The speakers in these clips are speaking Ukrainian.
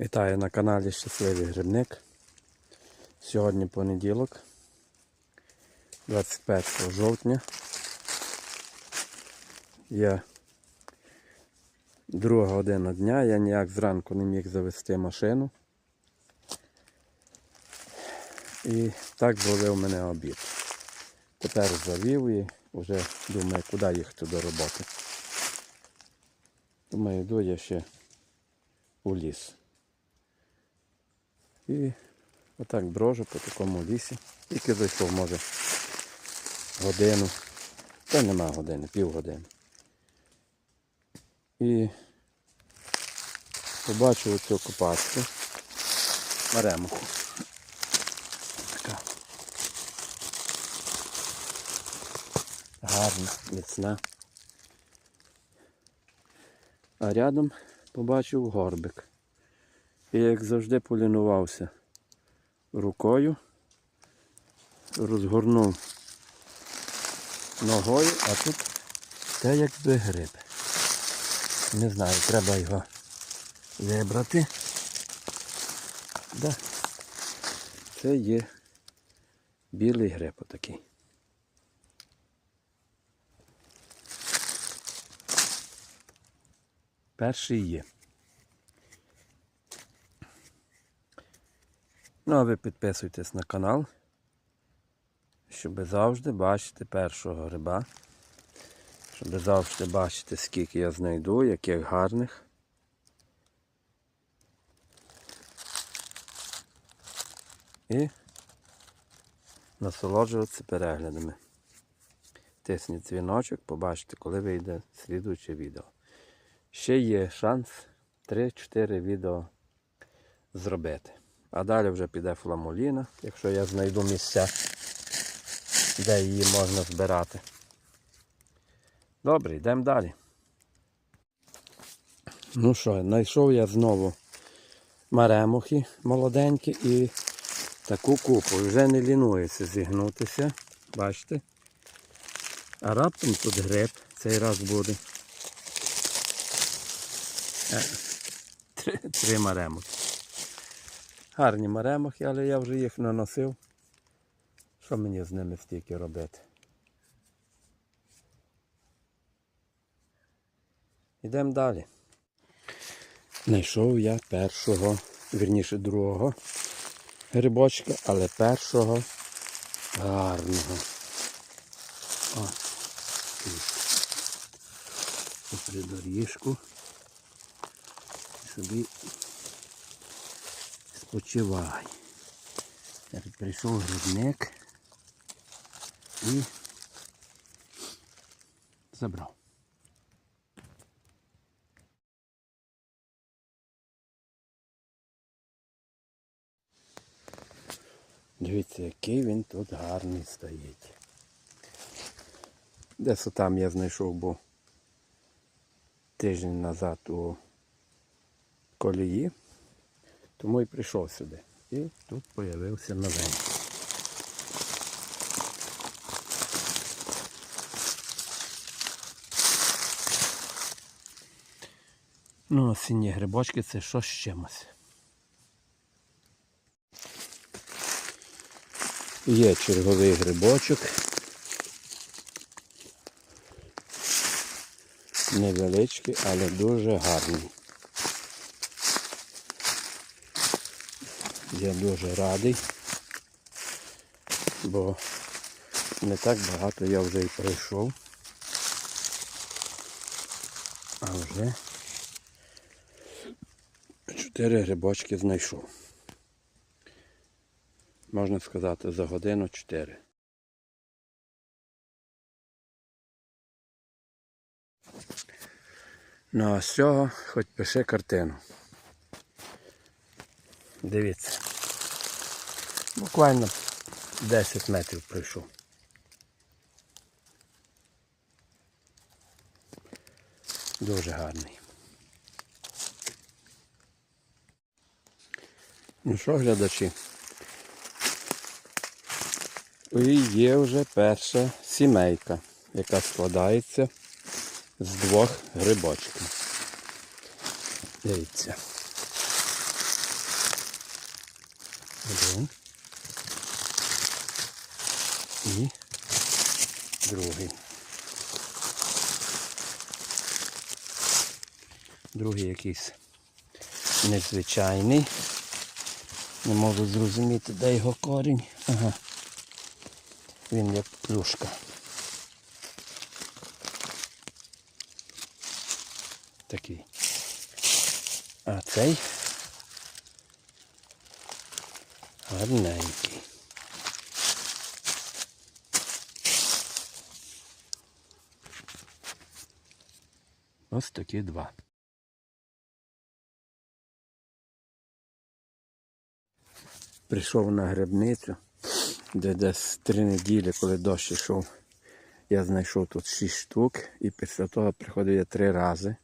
Вітаю на каналі Щасливий Грибник. Сьогодні понеділок, 21 жовтня. Є друга година дня, я ніяк зранку не міг завести машину. І так зловив мене обід. Тепер завів і вже думаю, куди їхати до роботи. Думаю, йду я ще у ліс. І отак брожу по такому лісі. Тільки зайшов, може, годину. Та нема години, півгодини. І побачив оцю копачку. Маремуху. Така. Гарна, міцна. А рядом побачив горбик. І як завжди полінувався рукою, розгорнув ногою, а тут те якби гриб. Не знаю, треба його вибрати. Да. Це є білий гриб отакий. Перший є. Ну, а ви підписуйтесь на канал, щоб завжди бачити першого гриба. Щоб завжди бачити, скільки я знайду, яких гарних. І насолоджуватися переглядами. Тисніть дзвіночок, побачите, коли вийде слідуюче відео. Ще є шанс 3-4 відео зробити. А далі вже піде фламуліна, якщо я знайду місця, де її можна збирати. Добре, йдемо далі. Ну що, знайшов я знову маремухи молоденькі і таку купу. Вже не лінується зігнутися. Бачите? А раптом тут гриб цей раз буде. Е, Три, три маремухи. Гарні маремухи, але я вже їх наносив. Що мені з ними стільки робити? Йдемо далі. Знайшов я першого, вірніше другого грибочка, але першого гарного. О, Попри доріжку. Собі Зараз прийшов грибник і забрав. Дивіться, який він тут гарний стоїть. Десь там я знайшов, бо тиждень назад у колії. Тому і прийшов сюди. І тут з'явився новенький. Ну, осінні грибочки це що з чимось. Є черговий грибочок. Невеличкий, але дуже гарний. Я дуже радий, бо не так багато я вже і пройшов. А вже чотири грибочки знайшов. Можна сказати, за годину чотири. Ну а з цього хоч пиши картину. Дивіться. Буквально 10 метрів пройшов. Дуже гарний. Ну що, глядачі? І є вже перша сімейка, яка складається з двох грибочків. Дивіться. Один. І другий. Другий якийсь незвичайний. Не можу зрозуміти, де його корінь. Ага. Він як плюшка. Такий. А цей гарненький. Ось такі два. Прийшов на грибницю, де десь три неділі, коли дощ йшов, я знайшов тут шість штук і після того приходив я три рази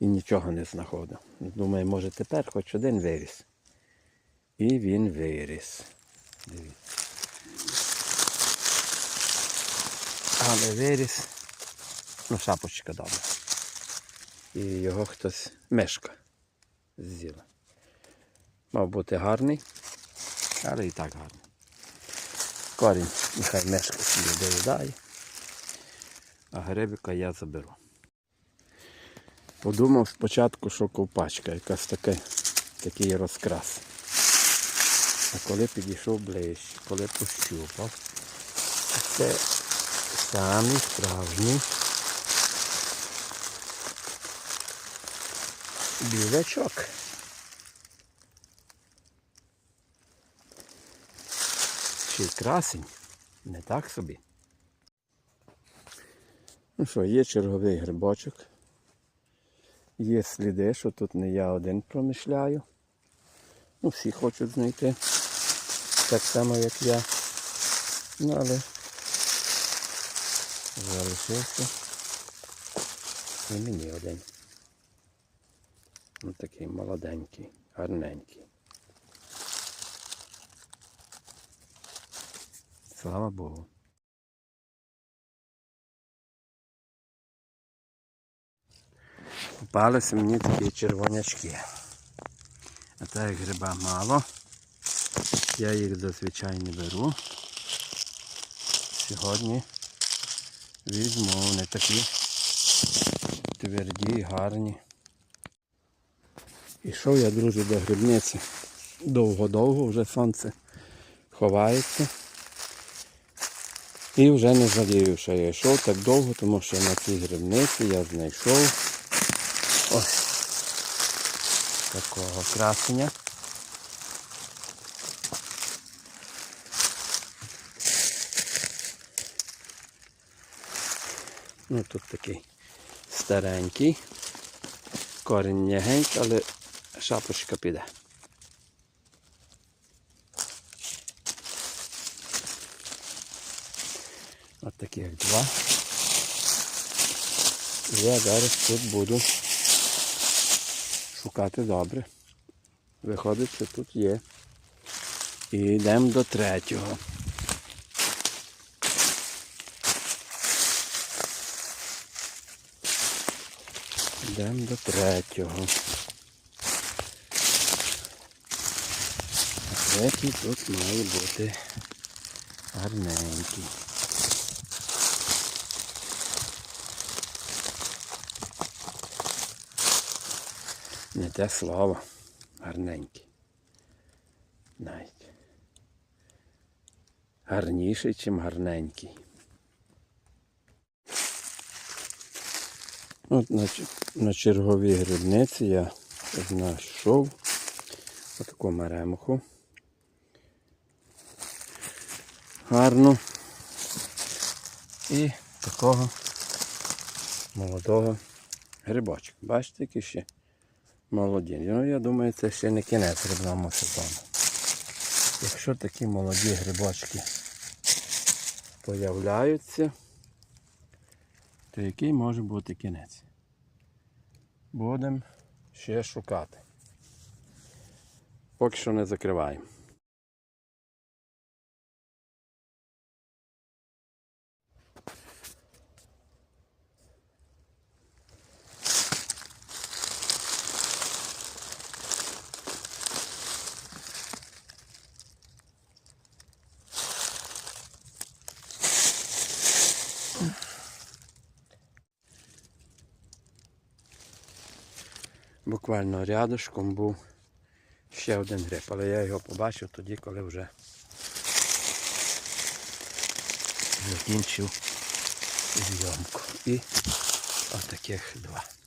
і нічого не знаходив. Думаю, може тепер хоч один виріс. І він виріс. Дивіться. Але виріс. Ну, шапочка добра. І його хтось мешка з'їла. Мав бути гарний, але і так гарний. Корінь нехай мешка собі доїдає, а грибика я заберу. Подумав спочатку, що ковпачка, якась таке, такий розкрас. А коли підійшов ближче, коли пощупав, це самий справжній білячок. Й красень, не так собі. Ну що, є черговий грибочок. Є сліди, що тут не я один промишляю. Ну, всі хочуть знайти. Так само, як я. Ну, але залишився. І мені один. Ось такий молоденький, гарненький. Слава Богу. Попалися мені такі червонячки. А так як гриба мало, я їх зазвичай не беру. Сьогодні візьму, вони такі тверді, гарні. Ішов я, друзі, до грибниці довго-довго, вже сонце ховається. І вже не жалію, що я йшов так довго, тому що на цій грибниці я знайшов ось такого красення. Ну тут такий старенький, корінь м'ягенький, але шапочка піде. От таких два. Я зараз тут буду шукати добре. Виходить, що тут є. І йдемо до третього. Йдемо до третього. Третій тут має бути гарненький. Не те слово. Гарненький. Навіть. Гарніший, ніж гарненький. От на, на черговій грибниці я знайшов отаку маремуху. Гарну. І такого молодого грибочка. Бачите, які ще молоді. Ну, я думаю, це ще не кінець грибному сезону. Якщо такі молоді грибочки появляються, то який може бути кінець? Будемо ще шукати. Поки що не закриваємо. Буквально рядышком був ще один гриб, але я його побачив тоді, коли вже закінчив зйомку. І отаких два.